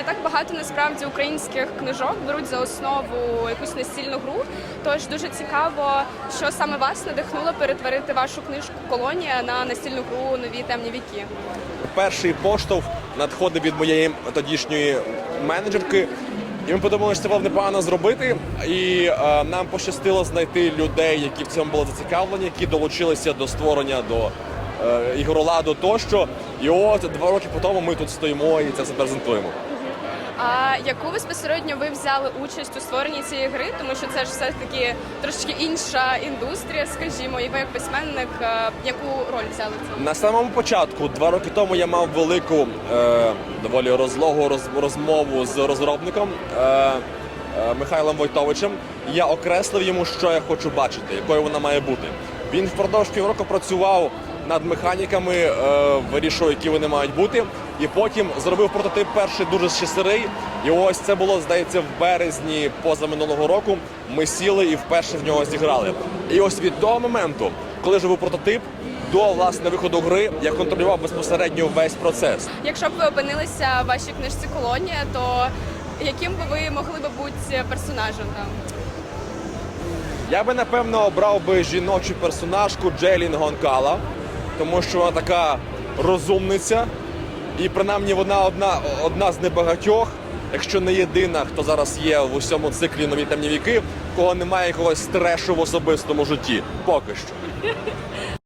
не так багато насправді українських книжок беруть за основу якусь настільну гру. Тож дуже цікаво, що саме вас надихнуло перетворити вашу книжку Колонія на настільну гру Нові темні віки. Перший поштовх надходив від моєї тодішньої менеджерки. І ми подумали, що це було непогано зробити. І е, нам пощастило знайти людей, які в цьому були зацікавлені, які долучилися до створення до е, ігроладу тощо. І от два роки по тому ми тут стоїмо і це все презентуємо. А яку безпосередньо ви взяли участь у створенні цієї гри? Тому що це ж все таки трошки інша індустрія, скажімо, і ви як письменник, е, яку роль взяли в цьому? На самому початку, два роки тому, я мав велику, е, доволі розлогу роз- розмову з розробником е, е, Михайлом Войтовичем. Я окреслив йому, що я хочу бачити, якою вона має бути. Він впродовж півроку працював над механіками, е, які вони мають бути. І потім зробив прототип перший дуже сирий. І ось це було, здається, в березні позаминулого року. Ми сіли і вперше в нього зіграли. І ось від того моменту, коли був прототип, до власне виходу гри я контролював безпосередньо весь процес. Якщо б ви опинилися в вашій книжці Колонія, то яким би ви могли би бути персонажем там? Я би напевно обрав би жіночу персонажку Джейлін Гонкала, тому що вона така розумниця, і принаймні вона одна, одна з небагатьох, якщо не єдина, хто зараз є в усьому циклі нові темні віки, кого немає якогось трешу в особистому житті. Поки що.